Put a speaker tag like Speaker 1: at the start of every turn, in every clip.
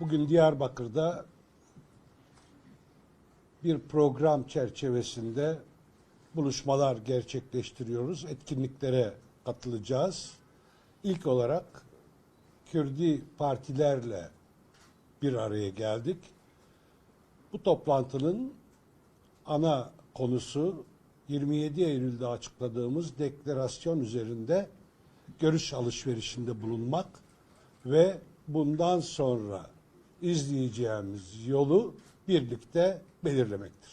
Speaker 1: Bugün Diyarbakır'da bir program çerçevesinde buluşmalar gerçekleştiriyoruz. Etkinliklere katılacağız. İlk olarak Kürdi partilerle bir araya geldik. Bu toplantının ana konusu 27 Eylül'de açıkladığımız deklarasyon üzerinde görüş alışverişinde bulunmak ve bundan sonra izleyeceğimiz yolu birlikte belirlemektir.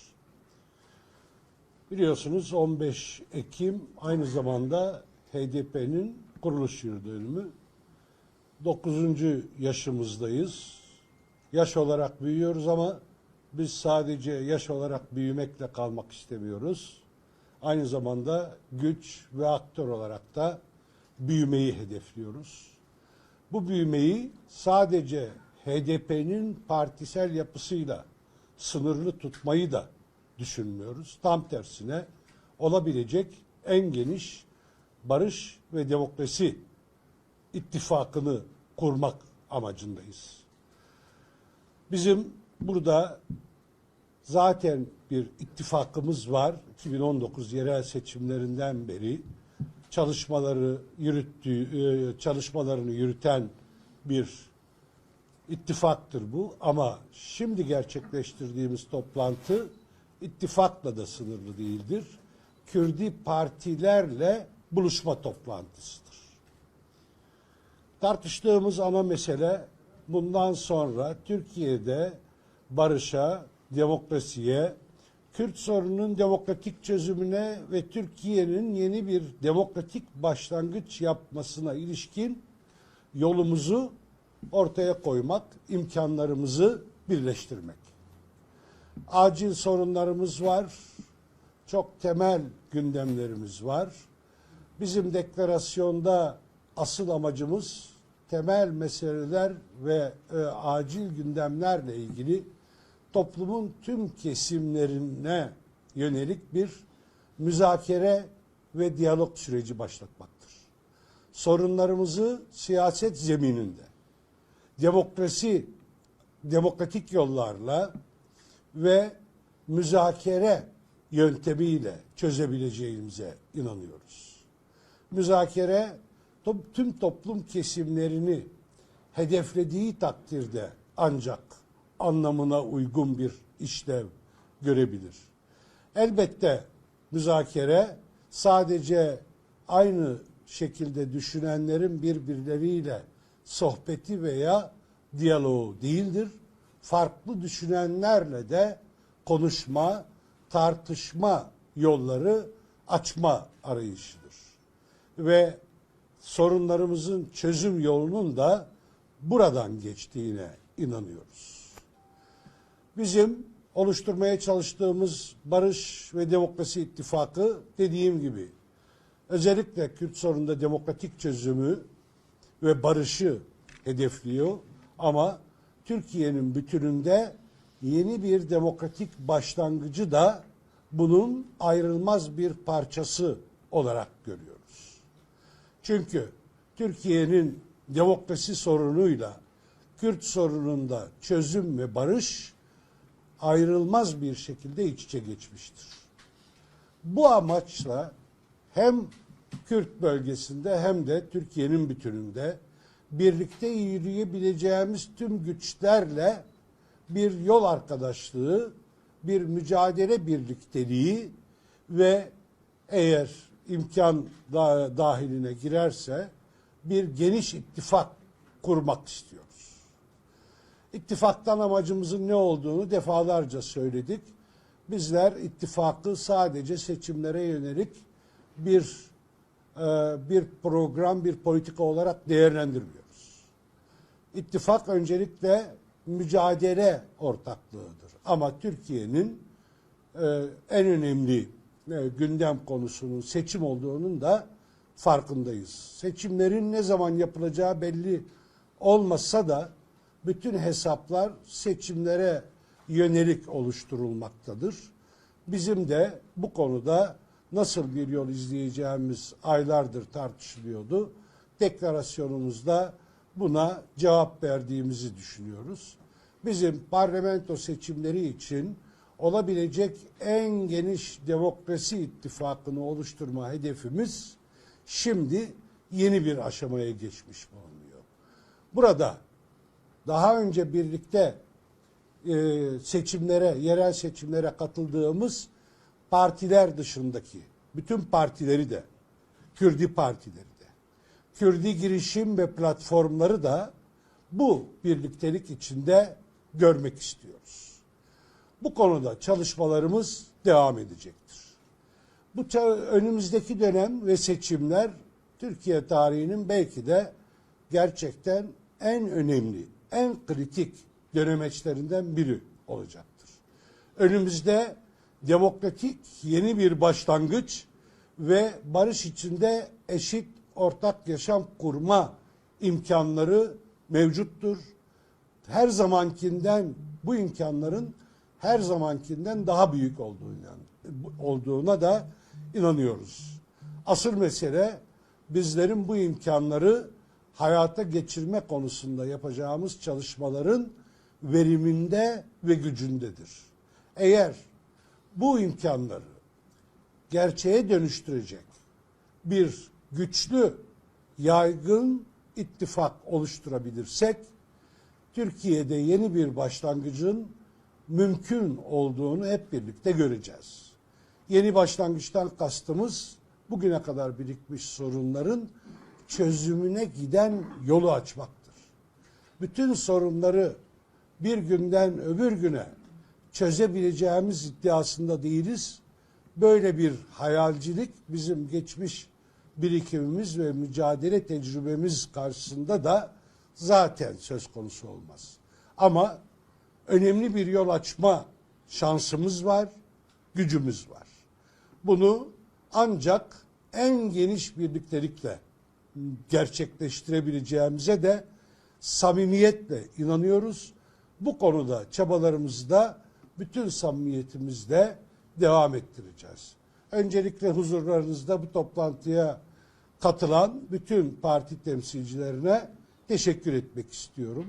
Speaker 1: Biliyorsunuz 15 Ekim aynı zamanda HDP'nin kuruluş yıl dönümü. 9. yaşımızdayız. Yaş olarak büyüyoruz ama biz sadece yaş olarak büyümekle kalmak istemiyoruz. Aynı zamanda güç ve aktör olarak da büyümeyi hedefliyoruz. Bu büyümeyi sadece HDP'nin partisel yapısıyla sınırlı tutmayı da düşünmüyoruz. Tam tersine olabilecek en geniş barış ve demokrasi ittifakını kurmak amacındayız. Bizim burada zaten bir ittifakımız var. 2019 yerel seçimlerinden beri çalışmaları yürüttüğü, e, çalışmalarını yürüten bir ittifaktır bu. Ama şimdi gerçekleştirdiğimiz toplantı ittifakla da sınırlı değildir. Kürdi partilerle buluşma toplantısıdır. Tartıştığımız ana mesele bundan sonra Türkiye'de barışa, demokrasiye, Kürt sorununun demokratik çözümüne ve Türkiye'nin yeni bir demokratik başlangıç yapmasına ilişkin yolumuzu ortaya koymak, imkanlarımızı birleştirmek. Acil sorunlarımız var, çok temel gündemlerimiz var. Bizim deklarasyonda asıl amacımız temel meseleler ve e, acil gündemlerle ilgili toplumun tüm kesimlerine yönelik bir müzakere ve diyalog süreci başlatmaktır. Sorunlarımızı siyaset zemininde, demokrasi, demokratik yollarla ve müzakere yöntemiyle çözebileceğimize inanıyoruz. Müzakere tüm toplum kesimlerini hedeflediği takdirde ancak anlamına uygun bir işlev görebilir. Elbette müzakere sadece aynı şekilde düşünenlerin birbirleriyle sohbeti veya diyaloğu değildir. Farklı düşünenlerle de konuşma, tartışma yolları açma arayışıdır. Ve sorunlarımızın çözüm yolunun da buradan geçtiğine inanıyoruz. Bizim oluşturmaya çalıştığımız Barış ve Demokrasi İttifakı dediğim gibi özellikle Kürt sorununda demokratik çözümü ve barışı hedefliyor ama Türkiye'nin bütününde yeni bir demokratik başlangıcı da bunun ayrılmaz bir parçası olarak görüyoruz. Çünkü Türkiye'nin demokrasi sorunuyla Kürt sorununda çözüm ve barış ayrılmaz bir şekilde iç içe geçmiştir. Bu amaçla hem Kürt bölgesinde hem de Türkiye'nin bütününde birlikte yürüyebileceğimiz tüm güçlerle bir yol arkadaşlığı, bir mücadele birlikteliği ve eğer imkan da- dahiline girerse bir geniş ittifak kurmak istiyoruz. İttifaktan amacımızın ne olduğunu defalarca söyledik. Bizler ittifakı sadece seçimlere yönelik bir bir program, bir politika olarak değerlendirmiyoruz. İttifak öncelikle mücadele ortaklığıdır. Ama Türkiye'nin e, en önemli e, gündem konusunun seçim olduğunun da farkındayız. Seçimlerin ne zaman yapılacağı belli olmasa da bütün hesaplar seçimlere yönelik oluşturulmaktadır. Bizim de bu konuda nasıl bir yol izleyeceğimiz aylardır tartışılıyordu. Deklarasyonumuzda buna cevap verdiğimizi düşünüyoruz. Bizim parlamento seçimleri için olabilecek en geniş demokrasi ittifakını oluşturma hedefimiz şimdi yeni bir aşamaya geçmiş bulunuyor. Burada daha önce birlikte e, seçimlere, yerel seçimlere katıldığımız partiler dışındaki bütün partileri de, Kürdi partileri de, Kürdi girişim ve platformları da bu birliktelik içinde görmek istiyoruz. Bu konuda çalışmalarımız devam edecektir. Bu önümüzdeki dönem ve seçimler Türkiye tarihinin belki de gerçekten en önemli, en kritik dönemeçlerinden biri olacaktır. Önümüzde demokratik yeni bir başlangıç ve barış içinde eşit ortak yaşam kurma imkanları mevcuttur. Her zamankinden bu imkanların her zamankinden daha büyük olduğuna, olduğuna da inanıyoruz. Asıl mesele bizlerin bu imkanları hayata geçirme konusunda yapacağımız çalışmaların veriminde ve gücündedir. Eğer bu imkanları gerçeğe dönüştürecek bir güçlü, yaygın ittifak oluşturabilirsek Türkiye'de yeni bir başlangıcın mümkün olduğunu hep birlikte göreceğiz. Yeni başlangıçtan kastımız bugüne kadar birikmiş sorunların çözümüne giden yolu açmaktır. Bütün sorunları bir günden öbür güne çözebileceğimiz iddiasında değiliz. Böyle bir hayalcilik bizim geçmiş birikimimiz ve mücadele tecrübemiz karşısında da zaten söz konusu olmaz. Ama önemli bir yol açma şansımız var, gücümüz var. Bunu ancak en geniş birliktelikle gerçekleştirebileceğimize de samimiyetle inanıyoruz. Bu konuda çabalarımızı da bütün samimiyetimizle devam ettireceğiz. Öncelikle huzurlarınızda bu toplantıya katılan bütün parti temsilcilerine teşekkür etmek istiyorum.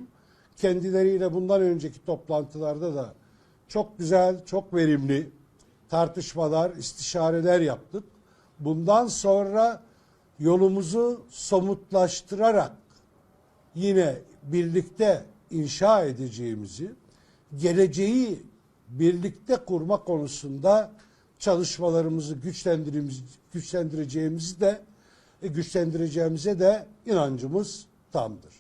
Speaker 1: Kendileriyle bundan önceki toplantılarda da çok güzel, çok verimli tartışmalar, istişareler yaptık. Bundan sonra yolumuzu somutlaştırarak yine birlikte inşa edeceğimizi, geleceği birlikte kurma konusunda çalışmalarımızı güçlendireceğimiz, güçlendireceğimizi de e, güçlendireceğimize de inancımız tamdır.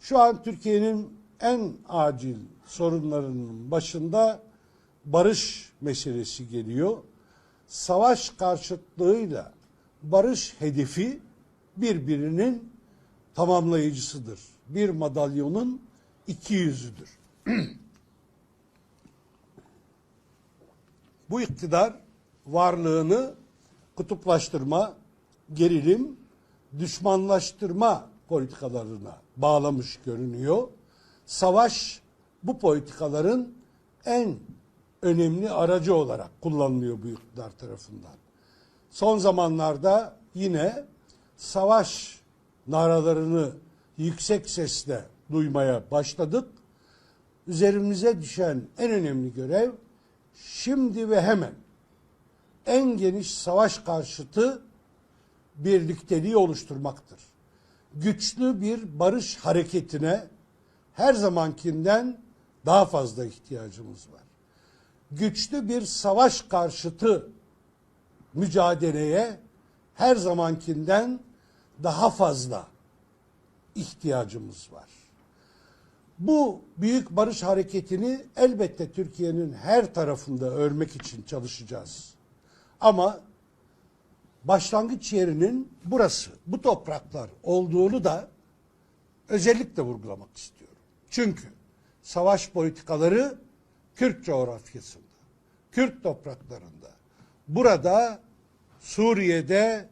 Speaker 1: Şu an Türkiye'nin en acil sorunlarının başında barış meselesi geliyor. Savaş karşıtlığıyla barış hedefi birbirinin tamamlayıcısıdır. Bir madalyonun iki yüzüdür. Bu iktidar varlığını kutuplaştırma, gerilim, düşmanlaştırma politikalarına bağlamış görünüyor. Savaş bu politikaların en önemli aracı olarak kullanılıyor bu iktidar tarafından. Son zamanlarda yine savaş naralarını yüksek sesle duymaya başladık. Üzerimize düşen en önemli görev şimdi ve hemen en geniş savaş karşıtı birlikteliği oluşturmaktır. Güçlü bir barış hareketine her zamankinden daha fazla ihtiyacımız var. Güçlü bir savaş karşıtı mücadeleye her zamankinden daha fazla ihtiyacımız var. Bu büyük barış hareketini elbette Türkiye'nin her tarafında örmek için çalışacağız. Ama başlangıç yerinin burası, bu topraklar olduğunu da özellikle vurgulamak istiyorum. Çünkü savaş politikaları Kürt coğrafyasında, Kürt topraklarında, burada Suriye'de,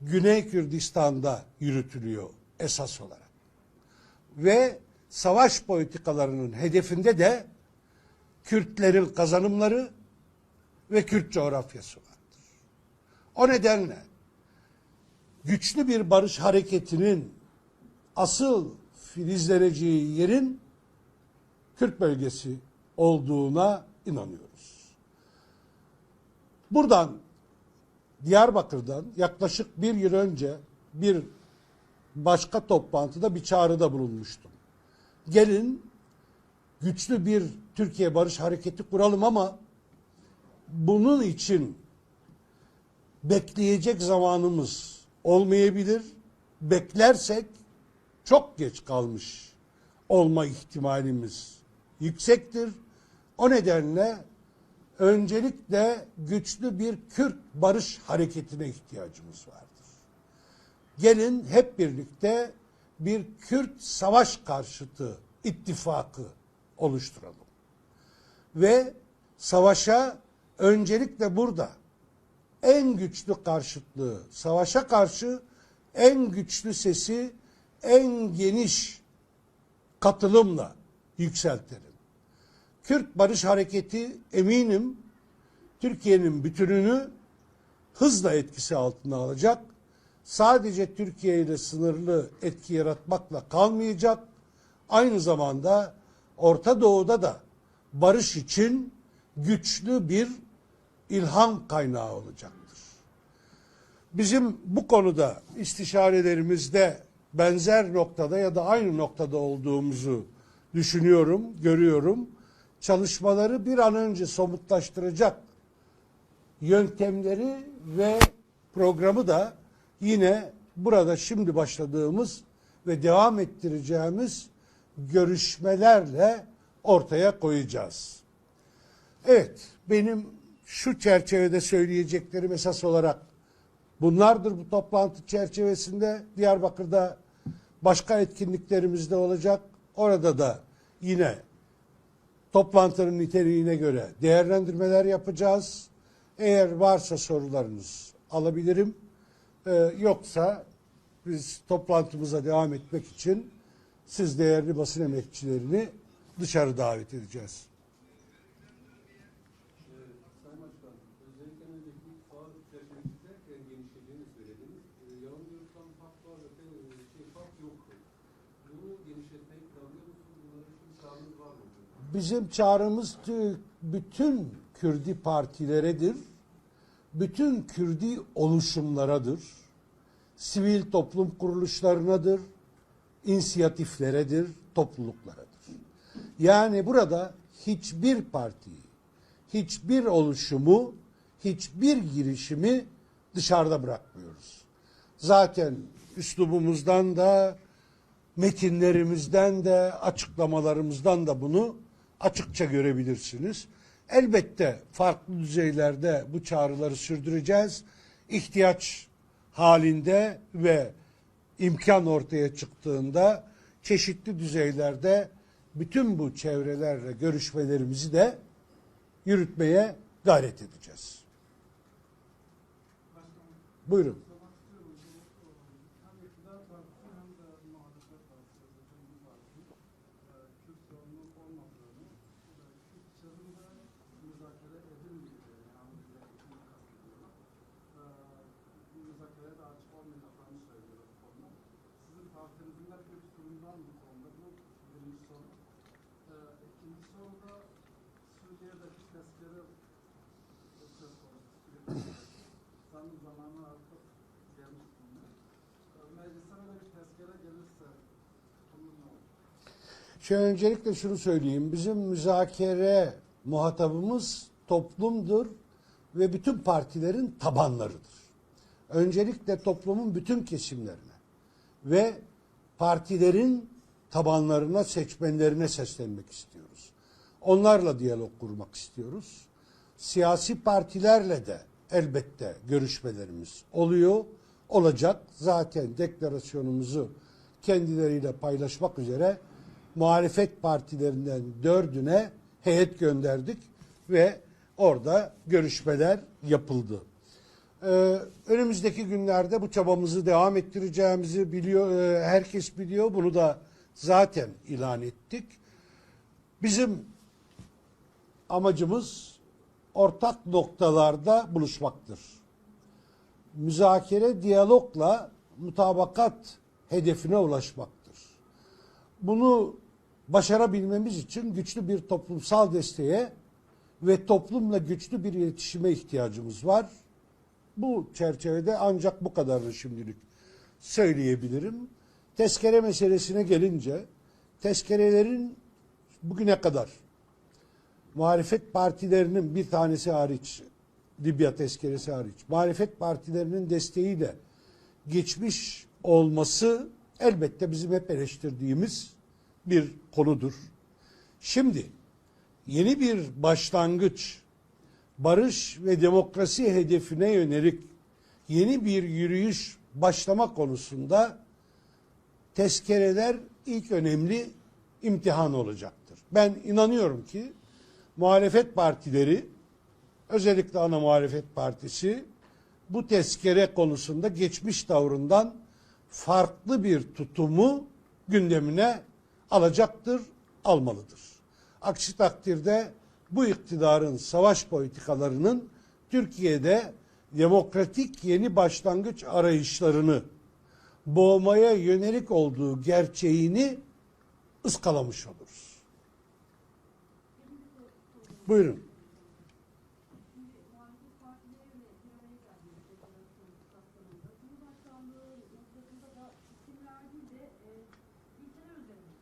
Speaker 1: Güney Kürdistan'da yürütülüyor esas olarak. Ve savaş politikalarının hedefinde de Kürtlerin kazanımları ve Kürt coğrafyası vardır. O nedenle güçlü bir barış hareketinin asıl filizleneceği yerin Kürt bölgesi olduğuna inanıyoruz. Buradan Diyarbakır'dan yaklaşık bir yıl önce bir başka toplantıda bir çağrıda bulunmuştum. Gelin güçlü bir Türkiye Barış Hareketi kuralım ama bunun için bekleyecek zamanımız olmayabilir. Beklersek çok geç kalmış olma ihtimalimiz yüksektir. O nedenle öncelikle güçlü bir Kürt barış hareketine ihtiyacımız vardır. Gelin hep birlikte bir Kürt savaş karşıtı ittifakı oluşturalım. Ve savaşa öncelikle burada en güçlü karşıtlığı, savaşa karşı en güçlü sesi en geniş katılımla yükseltelim. Kürt Barış Hareketi eminim Türkiye'nin bütününü hızla etkisi altına alacak. Sadece Türkiye ile sınırlı etki yaratmakla kalmayacak. Aynı zamanda Orta Doğu'da da barış için güçlü bir ilham kaynağı olacaktır. Bizim bu konuda istişarelerimizde benzer noktada ya da aynı noktada olduğumuzu düşünüyorum, görüyorum. Çalışmaları bir an önce somutlaştıracak yöntemleri ve programı da yine burada şimdi başladığımız ve devam ettireceğimiz görüşmelerle ortaya koyacağız. Evet, benim şu çerçevede söyleyeceklerim esas olarak bunlardır bu toplantı çerçevesinde. Diyarbakır'da başka etkinliklerimiz de olacak. Orada da yine toplantının niteliğine göre değerlendirmeler yapacağız. Eğer varsa sorularınız alabilirim. Ee, yoksa biz toplantımıza devam etmek için siz değerli basın emekçilerini dışarı davet edeceğiz. Bizim çağrımız tü- bütün Kürdi partileredir. Bütün Kürdi oluşumlaradır. Sivil toplum kuruluşlarınadır. inisiyatifleredir, topluluklaradır. Yani burada hiçbir partiyi, hiçbir oluşumu, hiçbir girişimi dışarıda bırakmıyoruz. Zaten üslubumuzdan da metinlerimizden de açıklamalarımızdan da bunu açıkça görebilirsiniz. Elbette farklı düzeylerde bu çağrıları sürdüreceğiz. İhtiyaç halinde ve imkan ortaya çıktığında çeşitli düzeylerde bütün bu çevrelerle görüşmelerimizi de yürütmeye gayret edeceğiz. Buyurun.
Speaker 2: sormak istiyorum. Bu, e, Hem iktidar partisi hem de muhalefet partisi, bütün bu parti e, Kürt sorunu olmadığını, e, Kürt çözümde müzakere edilmeyeceğini, yani bize ikini kastediyorlar. E, Bu müzakereye de açık olmayacaklarını söylüyorlar bu konuda. Partinizin de bir tutumundan bu konuda. Bu birinci soru. E, İkinci soru da Suriye'deki tezkere söz konusu. Sanırım zamanı artık gelmiş bulunuyor. E, Meclise bir
Speaker 1: öncelikle şunu söyleyeyim. Bizim müzakere muhatabımız toplumdur ve bütün partilerin tabanlarıdır. Öncelikle toplumun bütün kesimlerine ve partilerin tabanlarına, seçmenlerine seslenmek istiyoruz. Onlarla diyalog kurmak istiyoruz. Siyasi partilerle de elbette görüşmelerimiz oluyor, olacak. Zaten deklarasyonumuzu kendileriyle paylaşmak üzere muhalefet partilerinden dördüne heyet gönderdik ve orada görüşmeler yapıldı. Ee, önümüzdeki günlerde bu çabamızı devam ettireceğimizi biliyor, e, herkes biliyor. Bunu da zaten ilan ettik. Bizim amacımız ortak noktalarda buluşmaktır. Müzakere, diyalogla mutabakat hedefine ulaşmaktır. bunu başarabilmemiz için güçlü bir toplumsal desteğe ve toplumla güçlü bir iletişime ihtiyacımız var. Bu çerçevede ancak bu kadarını şimdilik söyleyebilirim. Tezkere meselesine gelince tezkerelerin bugüne kadar muhalefet partilerinin bir tanesi hariç Libya tezkeresi hariç muhalefet partilerinin desteğiyle geçmiş olması elbette bizim hep eleştirdiğimiz bir konudur. Şimdi yeni bir başlangıç barış ve demokrasi hedefine yönelik yeni bir yürüyüş başlama konusunda tezkereler ilk önemli imtihan olacaktır. Ben inanıyorum ki muhalefet partileri özellikle ana muhalefet partisi bu tezkere konusunda geçmiş tavrından farklı bir tutumu gündemine alacaktır, almalıdır. Aksi takdirde bu iktidarın savaş politikalarının Türkiye'de demokratik yeni başlangıç arayışlarını boğmaya yönelik olduğu gerçeğini ıskalamış oluruz. Buyurun.
Speaker 3: Şimdi muhalefet partileriyle bir araya geldiğimiz deklarasyon kapsamında Cumhurbaşkanlığı noktasında da isimler değil de e, ilkeler üzerine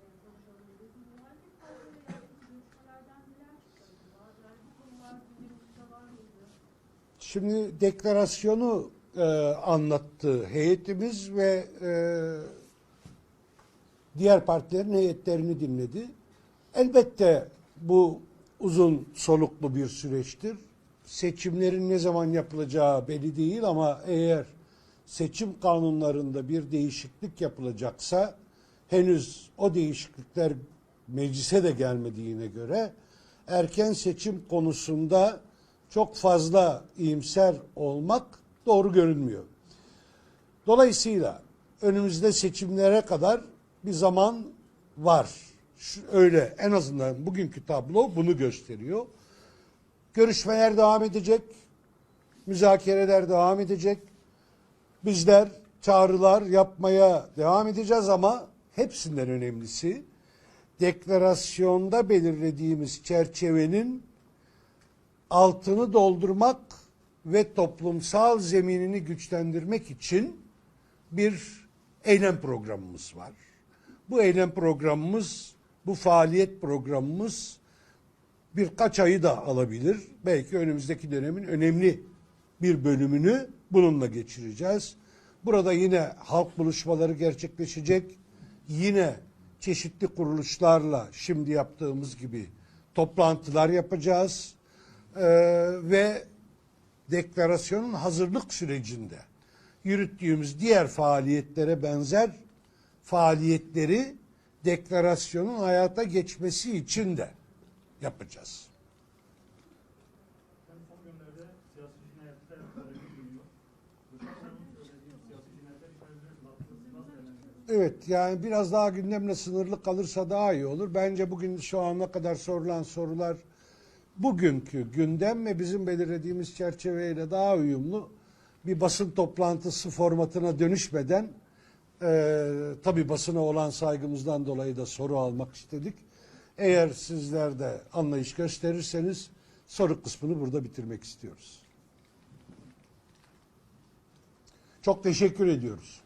Speaker 3: e, konuşalım dedik. Muhalefet partileriyle yaptığımız görüşmelerden neler çıktı acaba? Yani bu konular gündemimizde var mıydı?
Speaker 1: Şimdi deklarasyonu e, anlattı heyetimiz ve e, diğer partilerin heyetlerini dinledi. Elbette bu uzun soluklu bir süreçtir. Seçimlerin ne zaman yapılacağı belli değil ama eğer seçim kanunlarında bir değişiklik yapılacaksa henüz o değişiklikler meclise de gelmediğine göre erken seçim konusunda çok fazla iyimser olmak doğru görünmüyor. Dolayısıyla önümüzde seçimlere kadar bir zaman var. Öyle en azından bugünkü tablo bunu gösteriyor. Görüşmeler devam edecek. Müzakereler devam edecek. Bizler çağrılar yapmaya devam edeceğiz ama hepsinden önemlisi deklarasyonda belirlediğimiz çerçevenin altını doldurmak ve toplumsal zeminini güçlendirmek için bir eylem programımız var. Bu eylem programımız, bu faaliyet programımız birkaç ayı da alabilir. Belki önümüzdeki dönemin önemli bir bölümünü bununla geçireceğiz. Burada yine halk buluşmaları gerçekleşecek. Yine çeşitli kuruluşlarla şimdi yaptığımız gibi toplantılar yapacağız. Ee, ve deklarasyonun hazırlık sürecinde yürüttüğümüz diğer faaliyetlere benzer faaliyetleri deklarasyonun hayata geçmesi için de yapacağız. Evet yani biraz daha gündemle sınırlı kalırsa daha iyi olur. Bence bugün şu ana kadar sorulan sorular bugünkü gündem ve bizim belirlediğimiz çerçeveyle daha uyumlu bir basın toplantısı formatına dönüşmeden e, tabi basına olan saygımızdan dolayı da soru almak istedik. Eğer sizler de anlayış gösterirseniz soru kısmını burada bitirmek istiyoruz. Çok teşekkür ediyoruz.